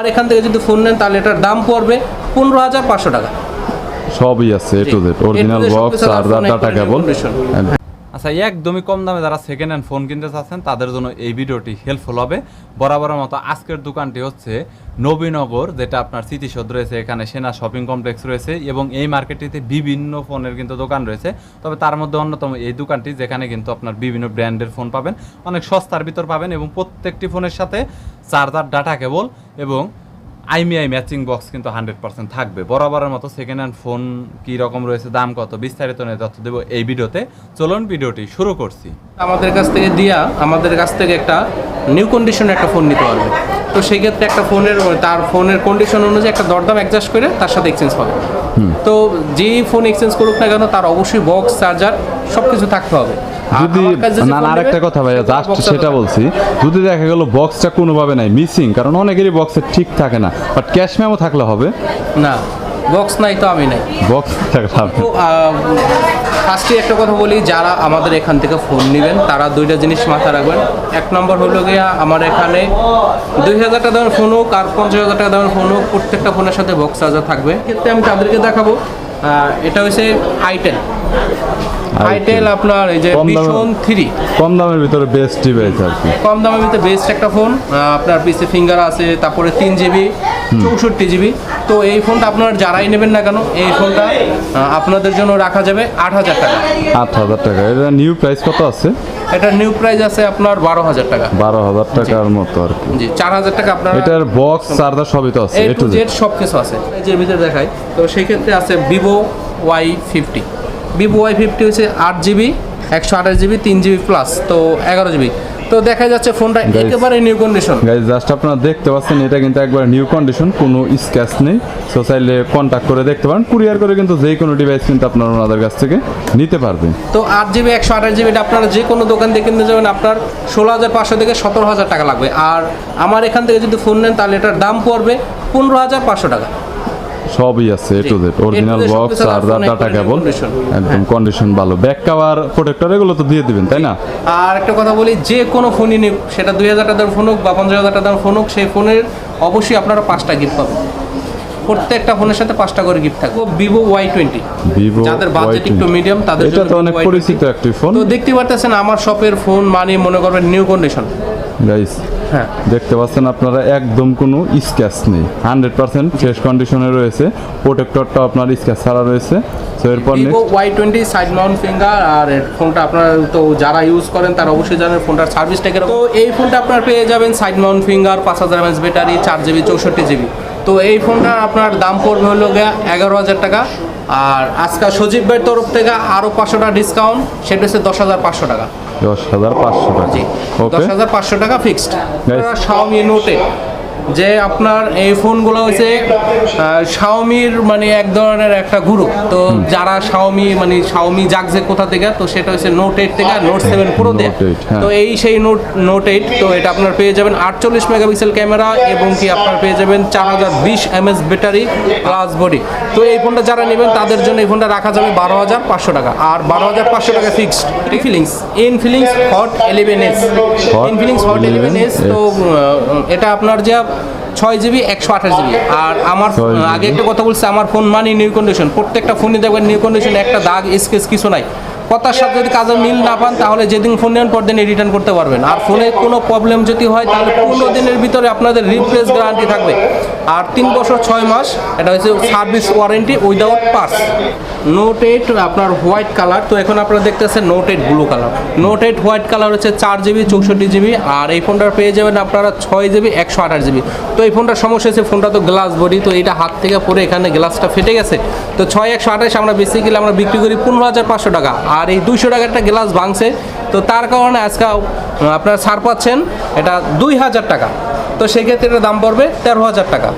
আর এখান থেকে যদি ফোন নেন তাহলে এটার দাম পড়বে পনেরো হাজার পাঁচশো টাকা। সবই আছে A to Z original A to Z box charger data cable condition। আচ্ছা একদমই কম দামে যারা সেকেন্ড হ্যান্ড ফোন কিনতে চাচ্ছেন, তাদের জন্য এই ভিডিওটি হেল্পফুল হবে। বরাবরের মতো আজকের দোকানটি হচ্ছে নবীনগর, যেটা আপনার স্মৃতিসৌধ রয়েছে, এখানে সেনা শপিং কমপ্লেক্স রয়েছে এবং এই মার্কেটটিতে বিভিন্ন ফোনের কিন্তু দোকান রয়েছে। তবে তার মধ্যে অন্যতম এই দোকানটি, যেখানে কিন্তু আপনার বিভিন্ন ব্র্যান্ডের ফোন পাবেন। অনেক সস্তার ভিতর পাবেন এবং প্রত্যেকটি ফোনের সাথে চার্জার ডাটা কেবল এবং আইমিআই ম্যাচিং বক্স কিন্তু হান্ড্রেড পার্সেন্ট থাকবে। বরাবরের মতো সেকেন্ড হ্যান্ড ফোন কী রকম রয়েছে দাম কত বিস্তারিত নিয়ে তথ্য দেবো এই ভিডিওতে। চলুন ভিডিওটি শুরু করছি। আমাদের কাছ থেকে দিয়া আমাদের কাছ থেকে একটা নিউ কন্ডিশনের একটা ফোন নিতে পারবে। তো সেই ক্ষেত্রে একটা ফোনের তার ফোনের কন্ডিশন অনুযায়ী একটা দরদাম অ্যাডজাস্ট করে তার সাথে এক্সচেঞ্জ পাবে তো যেই ফোন এক্সচেঞ্জ করুক না কেন তার অবশ্যই বক্স চার্জার সব কিছু থাকতে হবে। যদি না আরেকটা কথা ভাইয়া জাস্ট সেটা বলছি। যদি দেখা গেল বক্সটা কোনোভাবে নাই মিসিং কারণ অনেকেরই বক্সে ঠিক থাকে না বাট ক্যাশ মেমো থাকলে হবে। না বক্স নাই তো আমি নাই। বক্স ফার্স্টে একটা কথা বলি যারা আমাদের এখান থেকে ফোন নেবেন তারা দুইটা জিনিস মাথায় রাখবেন। এক নম্বর হলো গিয়া আমার এখানে দুই হাজার টাকা দামের ফোন হোক আর পঞ্চাশ হাজার টাকা দামের ফোন হোক প্রত্যেকটা ফোনের সাথে বক্স চার্জার থাকবে। ক্ষেত্রে আমি তাদেরকে দেখাবো। এটা হচ্ছে আইটেল আইটেল আপনার এই যে ভীষণ থ্রি কম দামের ভিতরে বেস্ট ডিভাইস আর কি। কম দামের ভিতরে বেস্ট একটা ফোন আপনার পিসে ফিঙ্গার আছে তারপরে তিন জিবি চৌষট্টি জিবি তো এই ফোনটা আপনার যারাই নেবেন না কেন এই ফোনটা আপনাদের জন্য রাখা যাবে আট হাজার টাকা। আট হাজার টাকা। এটা নিউ প্রাইস কত আছে? এটার নিউ প্রাইস আছে আপনার বারো হাজার টাকা। বারো হাজার টাকার মতো আর কি। জি চার হাজার টাকা আপনার এটার বক্স চার্জার সবই তো আছে এ টু জেড সব কিছু আছে। এই যে ভিতরে দেখাই তো সেই ক্ষেত্রে আছে Vivo Y fifty Vivo Y fifty হচ্ছে আট জিবি একশো আঠাশ জিবি তিন জিবি প্লাস তো এগারো জিবি তো দেখা যাচ্ছে ফোনটা একেবারে নিউ কন্ডিশন গাইজ জাস্ট আপনারা দেখতে পাচ্ছেন এটা কিন্তু একবার নিউ কন্ডিশন কোনো স্ক্র্যাচ নেই। সো চাইলে কন্ট্যাক্ট করে দেখতে পারেন কুরিয়ার করে কিন্তু যে কোনো ডিভাইস কিন্তু আপনারা ওনাদের কাছ থেকে নিতে পারবেন। তো আট জিবি একশো আঠাশ জিবি এটা আপনারা যে কোনো দোকান থেকে কিনতে যাবেন আপনার ষোলো হাজার পাঁচশো থেকে সতেরো হাজার টাকা লাগবে। আর আমার এখান থেকে যদি ফোন নেন তাহলে এটার দাম পড়বে পনেরো হাজার পাঁচশো টাকা। সবই আছে A to Z original box charger data cable একদম কন্ডিশন ভালো। ব্যাক কাভার প্রোটেক্টর এগুলো তো দিয়ে দিবেন তাই না? আর একটা কথা বলি যে কোনো ফোনই নিক সেটা দুই হাজার টাকার ফোন হোক বা পঞ্চাশ হাজার টাকার ফোন হোক সেই ফোনের অবশ্যই আপনারা পাঁচটা গিফট পাবেন। প্রত্যেকটা ফোনের সাথে পাঁচটা করে গিফট থাকবে। ভিভো ওয়াই টোয়েন্টি ভিভো যাদের বাজেট একটু মিডিয়াম তাদের এটা তো অনেক পরিচিত একটি ফোন তো দেখতে পারতেছেন আমার শপের ফোন মানে মনে করবেন নিউ কন্ডিশন গাইস হ্যাঁ। দেখতে পাচ্ছেন আপনারা একদম কোনো স্ক্যাচ নেই। হান্ড্রেড পার্সেন্ট ফ্রেশ কন্ডিশনে রয়েছে। প্রোটেক্টরটা আপনার স্ক্র্যাচ ছাড়া রয়েছে। সো এরপর Y twenty side mount finger আর ফোনটা আপনার তো যারা ইউজ করেন তারা অবশ্যই জানেন ফোনটার সার্ভিসটা কীরকম। তো এই ফোনটা আপনার পেয়ে যাবেন সাইড মাউন্ট ফিঙ্গার পাঁচ হাজার এমএস ব্যাটারি চার জিবি চৌষট্টি জিবি তো এই ফোনটা আপনার দাম পড়বে হলো এগারো হাজার টাকা। আর আজকাল সজীব ভাইয়ের তরফ থেকে আরও পাঁচশো টাকা ডিসকাউন্ট সেটা হচ্ছে দশ হাজার পাঁচশো টাকা। দশ হাজার পাঁচশো টাকা। দশ হাজার পাঁচশো টাকা ফিক্সড. শাওমি নোটে যে আপনার এই ফোনগুলো হচ্ছে শাওমির মানে এক ধরনের একটা গুরু তো যারা শাওমি মানে শাওমি জাগছে কোথা থেকে তো সেটা হচ্ছে নোট এইট থেকে নোট সেভেন পুরো দেয়া Note 8। তো এই সেই নোট নোট এইট তো এটা আপনার পেয়ে যাবেন আটচল্লিশ মেগাপিক্সেল ক্যামেরা এবং কি আপনার পেয়ে যাবেন চার হাজার বিশ এমএস ব্যাটারি প্লাস বডি তো এই ফোনটা যারা নেবেন তাদের জন্য এই ফোনটা রাখা যাবে বারো হাজার পাঁচশো টাকা। আর বারো হাজার পাঁচশো টাকা fixed feelings Infinix Hot eleven S Infinix Hot eleven S তো এটা আপনার যে ছয় জিবি একশো আঠাশ জিবি। আর আমার আগে একটা কথা বলছে আমার ফোন মানে নিউ কন্ডিশন প্রত্যেকটা ফোনই দেখবেন নিউ কন্ডিশন একটা দাগ স্কেচ কিছু নাই। কথার সাথে যদি কাজে মিল না পান, তাহলে যেদিন ফোন নেন পর দিন রিটার্ন করতে পারবেন। আর ফোনে কোনো প্রবলেম যদি হয়, তাহলে পনেরো দিনের ভিতরে আপনাদের রিপ্লেস গ্যারান্টি থাকবে। আর তিন বছর ছয় মাস, এটা হচ্ছে service warranty without parts Note eight আপনার হোয়াইট কালার তো এখন আপনারা দেখতেছেন Note eight blue colour Note eight white colour হচ্ছে চার জিবি চৌষট্টি জিবি আর এই ফোনটা পেয়ে যাবেন আপনারা ছয় জিবি একশো আঠাশ জিবি তো এই ফোনটার সমস্যা হচ্ছে ফোনটা তো গ্লাস বডি তো এটা হাত থেকে পরে এখানে গ্লাসটা ফেটে গেছে। তো ছয়, একশো আঠাশ আমরা গেলে আমরা বিক্রি করি পনেরো হাজার পাঁচশো টাকা। আর এই দুইশো টাকার একটা গ্লাস ভাঙছে। তো তার কারণে আজকে আপনারা ছাড় পাচ্ছেন। এটা দুই হাজার টাকা। তো সেক্ষেত্রে এটার দাম পড়বে তেরো হাজার টাকা।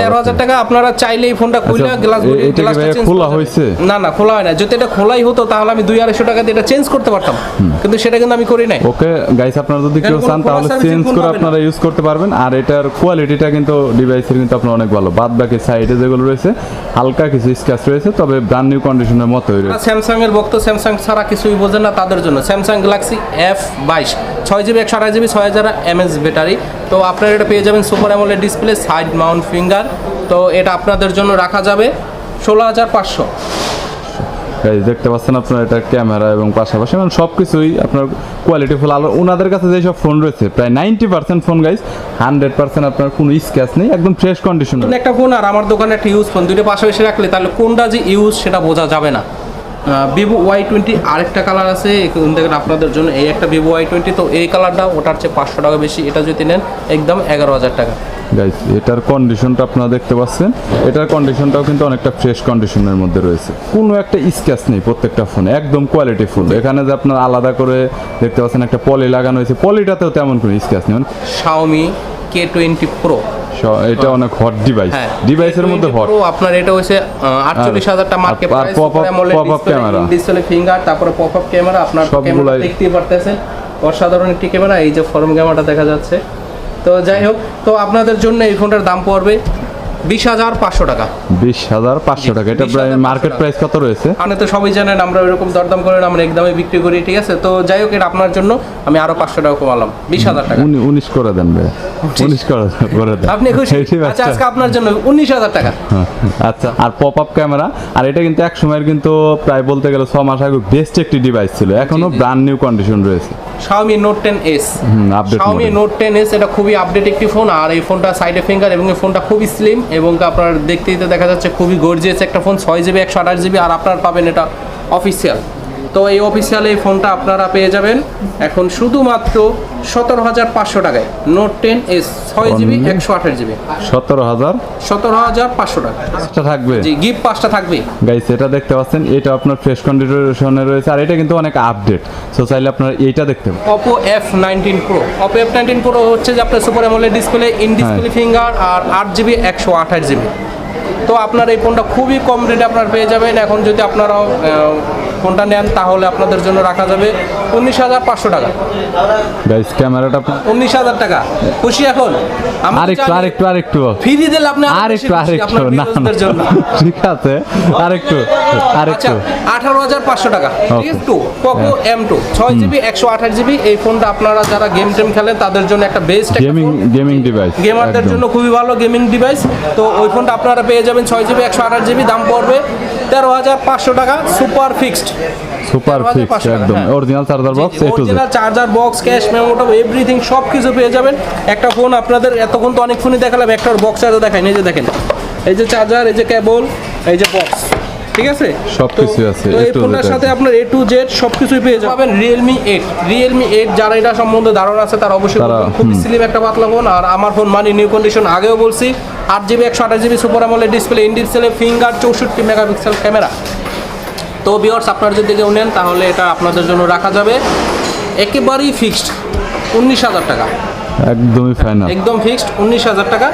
তেরো হাজার টাকা আপনারা চাইলে এই ফোনটা খুলে আচ্ছা, গ্লাস ভাইয়া খোলা হয়েছে? না না খোলা হয় না। যদি এটা খোলাই হতো তাহলে আমি দুই আড়াইশো টাকা দিয়ে এটা চেঞ্জ করতে পারতাম। কিন্তু সেটা কিন্তু আমি করি নাই। ওকে গাইস আপনারা যদি কেউ চান তাহলে চেঞ্জ করে আপনারা ইউজ করতে পারবেন। আর এটার কোয়ালিটিটা কিন্তু ডিভাইসের কিন্তু আপনার অনেক ভালো। বাদ বাকি সাইডে যেগুলো রয়েছে হালকা কিছু স্ক্র্যাচ রয়েছে তবে ব্র্যান্ড নিউ কন্ডিশনের মতোই রয়েছে। স্যামসাং এর ভক্ত স্যামসাং ছাড়া কিছুই বোঝেন না তাদের জন্য। স্যামসাং গ্যালাক্সি এফ বাইশ ছয় জিবি একশো আঠাশ জিবি ছয় হাজার এমএস ব্যাটারি তো আপনারা এটা পেয়ে যাবেন super AMOLED display side mount finger তো এটা আপনাদের জন্য রাখা যাবে ষোলো হাজার পাঁচশো। দেখতে পাচ্ছেন আপনার এটা ক্যামেরা এবং পাশাপাশি মানে সব কিছুই আপনার কোয়ালিটি ফুল আলো ওনাদের কাছে যেসব ফোন রয়েছে প্রায় ninety percent phone guys hundred percent আপনার কোনো স্ক্যাচ নেই একদম ফ্রেশ কন্ডিশন একটা ফোন আর আমার দোকানে একটা ইউজ ফোন দুটো পাশাপাশি রাখলে তাহলে কোনটা যে ইউজ সেটা বোঝা যাবে না। ভিভো ওয়াই টোয়েন্টি আরেকটা কালার আছে। দেখেন আপনাদের জন্য এই একটা ভিভো ওয়াই টোয়েন্টি তো এই কালারটা ওটার চেয়ে পাঁচশো টাকা বেশি। এটা যদি নেন একদম এগারো হাজার টাকা। গাইজ এটার কন্ডিশনটা আপনারা দেখতে পাচ্ছেন। এটার কন্ডিশনটাও কিন্তু অনেকটা ফ্রেশ কন্ডিশনের মধ্যে রয়েছে। কোনো একটা স্ক্যাচ নেই প্রত্যেকটা ফোনে একদম কোয়ালিটি ফুল এখানে যে আপনার আলাদা করে দেখতে পাচ্ছেন একটা পলি লাগানো হয়েছে। পলিটাতেও তেমন কোনো স্ক্যাচ নেই। মানে শাওমি কে টোয়েন্টি প্রো এটা অনেক হট ডিভাইস হ্যাঁ। ডিভাইসের মধ্যে হট আপনার এটা হচ্ছে আটচল্লিশ হাজার টাকা market price pop up camera। Display finger তারপরে পপ আপ ক্যামেরা আপনার ক্যামেরা দেখতে পারতেছেন। অসাধারণ একটি ক্যামেরা এই যে ফরম ক্যামেরাটা দেখা যাচ্ছে। তো যাই হোক তো আপনাদের জন্য এই ফোনটার দাম পড়বে বিশ হাজার পাঁচশো টাকা। বিশ হাজার পাঁচশো টাকা। এটা প্রায় মার্কেট প্রাইস কত রয়েছে? আপনি তো সবাই জানেন আমরা এরকম দরদাম করে আমরা একদমই বিক্রি করি ঠিক আছে? তো যাই হোক এটা আপনার জন্য আমি আরও পাঁচশো টাকা কমালাম। বিশ হাজার টাকা। উনিশ করে দেন ভাই। উনিশ করে করে দেন। আপনি খুশি? আচ্ছা। আজকে আপনার জন্য উনিশ হাজার টাকা। আচ্ছা আর পপ আপ ক্যামেরা আর এটা কিন্তু এক সময়ের কিন্তু প্রায় বলতে গেলে ছ মাস আগে বেস্ট একটি ডিভাইস ছিল। এখনও। ব্র্যান্ড নিউ কন্ডিশন রয়েছে। Xiaomi Note 10s হুম, update Xiaomi model। Note 10s এটা খুবই আপডেট একটি ফোন আর এই ফোনটা সাইডে ফিঙ্গার এবং এই ফোনটা খুবই স্লিম এবং আপনার দেখতেই তো দেখা যাচ্ছে খুবই গর্জিয়াস একটা ফোন ছয় জিবি একশো আঠাশ জিবি আর আপনার পাবেন এটা অফিসিয়াল তো এই অফিসিয়াল এই ফোনটা আপনারা পেয়ে যাবেন। এখন শুধুমাত্র সতেরো হাজার পাঁচশো টাকায়। নোট টেন এস ছয় জিবি একশো আঠাশ জিবি সতেরো হাজার? সতেরো হাজার পাঁচশো টাকা। পাঁচটা থাকবে? জি গিফট পাঁচটা থাকবে। গাইস এটা দেখতে পাচ্ছেন এটা আপনার ফ্রেশ কন্ডিশনে রয়েছে আর এটা কিন্তু অনেক আপডেট সো চাইলে আপনার এইটা দেখতে পারেন। Oppo F nineteen pro Oppo F nineteen pro হচ্ছে যে আপনার super AMOLED display in display finger আর আট জিবি একশো আঠাশ জিবি তো আপনার এই ফোনটা খুবই কম রেটে আপনার পেয়ে যাবেন। এখন যদি আপনারাও ফোনটা নেন তাহলে আপনাদের জন্য রাখা যাবে উনিশ হাজার পাঁচশো টাকা। গাইস ক্যামেরাটা উনিশ হাজার টাকা। খুশি এখন? আরেকটু আরেকটু আরেকটু। ফ্রি দিলে আপনি আরও আর বেশি একটু আর একটু না ঠিক আছে আর একটু আর আচ্ছা আঠারো হাজার পাঁচশো টাকা টু পোকো এম টু ছয় জিবি একশো আঠাশ জিবি এই ফোনটা আপনারা যারা গেম টেম খেলেন তাদের জন্য একটা বেস্ট গেমিং গেমিং ডিভাইস গেমারদের জন্য খুবই ভালো গেমিং ডিভাইস তো ওই ফোনটা আপনারা পেয়ে যাবেন ছয় জিবি একশো আঠাশ জিবি দাম পড়বে তেরো হাজার পাঁচশো টাকা সুপার ফিক্সড। সুপার ফিক্সড একদম। Original charger box A to original charger box cash মেমোটা everything সব কিছু পেয়ে যাবেন। একটা ফোন আপনাদের এতক্ষণ তো অনেক ফোনই দেখালাম একটা বক্স চার্জার দেখাই নিজে যে দেখেন এই যে চার্জার এই যে কেবল এই যে বক্স ঠিক আছে? সবকিছুই তো- আছে, এই ফোনটার সাথে আপনার এ টু জেড সব কিছুই পেয়ে যাবেন। রিয়েলমি এইট রিয়েলমি এইট যারা এটা সম্বন্ধে ধারণা আছে তারা অবশ্যই। খুবই স্লিম একটা পাতলা ফোন আর আমার ফোন মানে নিউ কন্ডিশন আগেও বলছি আট জিবি একশো আঠাশ জিবি সুপার আমলের ডিসপ্লে ইন ডিসপ্লে ফিঙ্গার চৌষট্টি মেগাপিক্সেল ক্যামেরা তো বিয়ার্স আপনারা যদি কেউ নেন তাহলে এটা আপনাদের জন্য রাখা যাবে। একেবারেই ফিক্সড উনিশ হাজার টাকা। একদমই ফাইনাল একদম ফিক্সড উনিশ হাজার টাকা।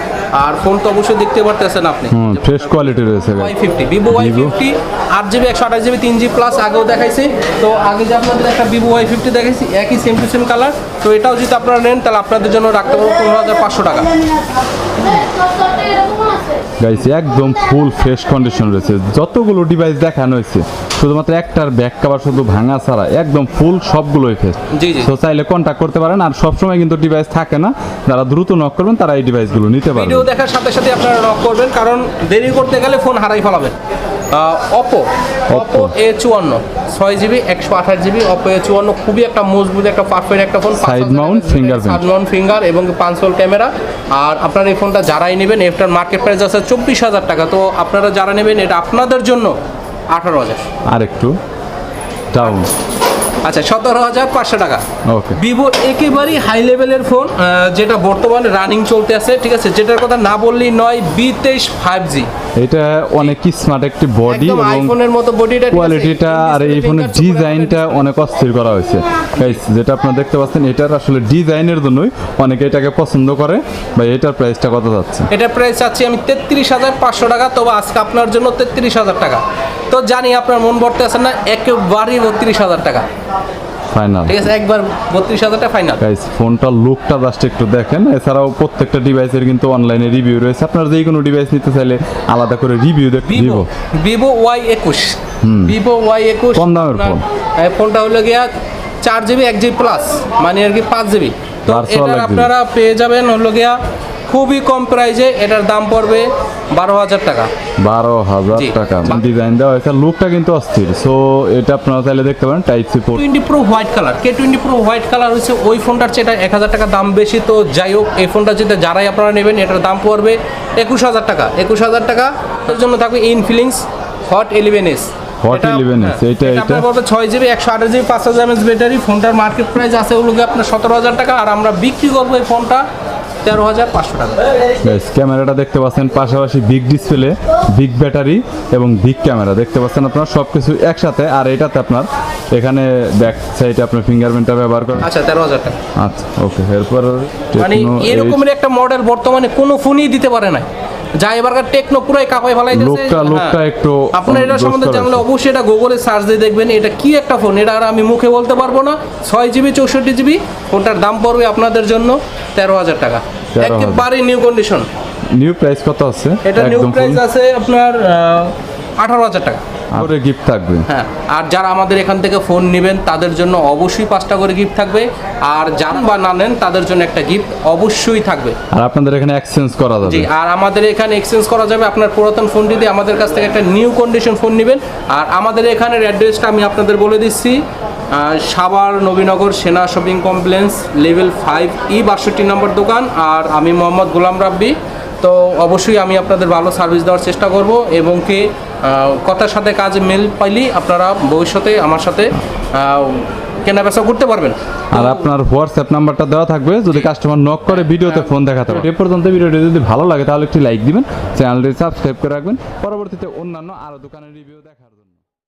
আর ফোন তো অবশ্যই দেখতে পারতেছেন আপনি। হুম ফ্রেশ কোয়ালিটি রয়েছে Y fifty Vivo Y Vivo। Fifty আট জিবি একশো আঠাশ জিবি তিন জি প্লাস আগেও দেখাইছি। তো আগে যে আপনাদের একটা ভিভো ওয়াই ফিফটি দেখাইছি একই সেম টু সেম কালার তো এটাও যদি আপনারা নেন তাহলে আপনাদের জন্য রাখতে পারব পনেরো হাজার পাঁচশো টাকা। গাইস একদম ফুল ফ্রেশ কন্ডিশন রয়েছে। যতগুলো ডিভাইস দেখানো হয়েছে শুধুমাত্র একটার ব্যাক কভার শুধু ভাঙা ছাড়া একদম ফুল সবগুলোই ফ্রেশ জি, জি। তো চাইলে কন্ট্যাক্ট করতে পারেন আর সবসময় কিন্তু ডিভাইস থাকে না। যারা দ্রুত নক করবেন তারা এই ডিভাইসগুলো নিতে পারবেন। ভিডিও দেখার সাথে সাথে আপনারা নক করবেন কারণ দেরি করতে গেলে ফোন হারাই ফেলাবেন। অপো অপো এ চুয়ান্ন ছয় জিবি একশো আঠাশ জিবি অপো এ চুয়ান্ন খুবই একটা মজবুত একটা পারফেক্ট একটা phone Side mount fingerprint। Side mount finger এবং পাঁচশোল ক্যামেরা আর আপনার এই ফোনটা যারাই নেবেন এটার মার্কেট প্রাইস আছে চব্বিশ হাজার টাকা। তো আপনারা যারা নেবেন, এটা আপনাদের জন্য আঠারো হাজার। আর একটু ডাউন আচ্ছা সতেরো হাজার পাঁচশো টাকা। ওকে ভিভো একেবারেই হাই লেভেলের ফোন যেটা বর্তমানে রানিং চলতে আছে ঠিক আছে? যেটার কথা না বললেই নয় বি তেইশ ফাইভ জি এটা অনেক স্মার্ট একটি বডি এবং আইফোনের মতো বডিটা কোয়ালিটিটা আর এই ফোনের ডিজাইনটা অনেক অস্থির করা হয়েছে। গাইস যেটা আপনারা দেখতে পাচ্ছেন এটার আসলে ডিজাইনের জন্যই অনেকে এটাকে পছন্দ করে। বা এটার প্রাইসটা কত যাচ্ছে? এটা প্রাইস চাচ্ছি আমি তেত্রিশ হাজার পাঁচশো টাকা তবে আজকে আপনার জন্য তেত্রিশ হাজার টাকা। তো জানি আপনার মন ভরতে আছে না একেবারেই বত্রিশ হাজার টাকা। ফাইনাল ঠিক আছে একবার বত্রিশ হাজার টাকা ফাইনাল গাইস ফোনটার লুকটা জাস্ট একটু দেখেন। এছাড়াও প্রত্যেকটা ডিভাইসের কিন্তু অনলাইনে রিভিউ রয়েছে। আপনারা যে কোনো ডিভাইস নিতে চাইলে আলাদা করে রিভিউ দেখতে ভিভো ভিভো ওয়াই একুশ। ভিভো ওয়াই একুশ কম দামের ফোন। ফোনটা হলো গিয়া চার জিবি এক জিবি প্লাস মানে আর কি পাঁচ জিবি তো এটা আপনারা পেয়ে যাবেন হলো গিয়া খুবই কম প্রাইজে এটার দাম পড়বে বারো হাজার টাকা। বারো হাজার টাকা। ডিজাইন দেওয়া লুকটা কিন্তু অস্থির। সো এটা আপনারা চাইলে দেখতে পারেন type C twenty pro white colour K twenty pro white colour হচ্ছে ওই ফোনটার চেয়ে এটা এক হাজার টাকা দাম বেশি। তো যাই হোক এই ফোনটা যেটা যারাই আপনারা নেবেন এটার দাম পড়বে একুশ হাজার টাকা। একুশ হাজার টাকা। এর জন্য থাকবে Infinix hot eleven S Hot 11S, এইটা, এইটা? আপনার পড়বে ছয় জিবি একশো আঠাশ জিবি পাঁচ হাজার এমএস ব্যাটারি। ফোনটার মার্কেট প্রাইস আছে ওগুলোকে আপনার সতেরো হাজার টাকা। আর আমরা বিক্রি করব এই ফোনটা তেরো হাজার পাঁচশো টাকা। ক্যামেরাটা দেখতে পাচ্ছেন পাশাপাশি বিগ ডিসপ্লে বিগ ব্যাটারি এবং বিগ ক্যামেরা দেখতে পাচ্ছেন আপনার সব কিছু একসাথে। আর এটাতে আপনার এখানে ব্যাক সাইডে আপনার ফিঙ্গারপ্রিন্টটা ব্যবহার করেন আচ্ছা তেরো হাজার টাকা। আচ্ছা ওকে এরপর মানে এরকমের একটা মডেল বর্তমানে কোনো ফোনই দিতে পারে না যা এবারকার টেকনো পুরাই কাপাই ফেলাই লোকটা লোকটা একটু আপনার এটা সম্বন্ধে জানলে অবশ্যই এটা গুগলে সার্চ দিয়ে দেখবেন এটা কি একটা ফোন এটা আর আমি মুখে বলতে পারব না। ছয় জিবি চৌষট্টি জিবি ফোনটার দাম পড়বে আপনাদের জন্য তেরো হাজার টাকা। 13,000 একেবারে নিউ কন্ডিশন নিউ প্রাইস কত আছে? এটা নিউ প্রাইস আছে আপনার আঠারো হাজার টাকা। করে গিফট থাকবে। হ্যাঁ আর যারা আমাদের এখান থেকে ফোন নেবেন তাদের জন্য অবশ্যই পাঁচটা করে গিফট থাকবে। আর যারা বা না নেন তাদের জন্য একটা গিফট অবশ্যই থাকবে। আর আপনাদের এখানে এক্সচেঞ্জ করা যাবে। জি আর আমাদের এখানে এক্সচেঞ্জ করা যাবে আপনার পুরাতন ফোনটি দিয়ে আমাদের কাছ থেকে একটা নিউ কন্ডিশন ফোন নেবেন। আর আমাদের এখানের অ্যাড্রেসটা আমি আপনাদের বলে দিচ্ছি। Savar Nabinagar Sena shopping complex level five E বাষট্টি নম্বর দোকান। আর আমি মোহাম্মদ গোলাম রাব্বি। তো অবশ্যই আমি আপনাদের ভালো সার্ভিস দেওয়ার চেষ্টা করব এবং কি কথার সাথে কাজ মিল পাইলি আপনারা ভবিষ্যতে আমার সাথে কেনা বেচা করতে পারবেন। আর আপনার হোয়াটসঅ্যাপ নাম্বারটা দেওয়া থাকবে যদি কাস্টমার নক করে ভিডিওতে ফোন দেখাতে পারে। এ পর্যন্ত ভিডিওটি যদি ভালো লাগে তাহলে একটি লাইক দিবেন চ্যানেলটি সাবস্ক্রাইব করে রাখবেন। পরবর্তীতে অন্যান্য আরও দোকানের রিভিউ দেখার।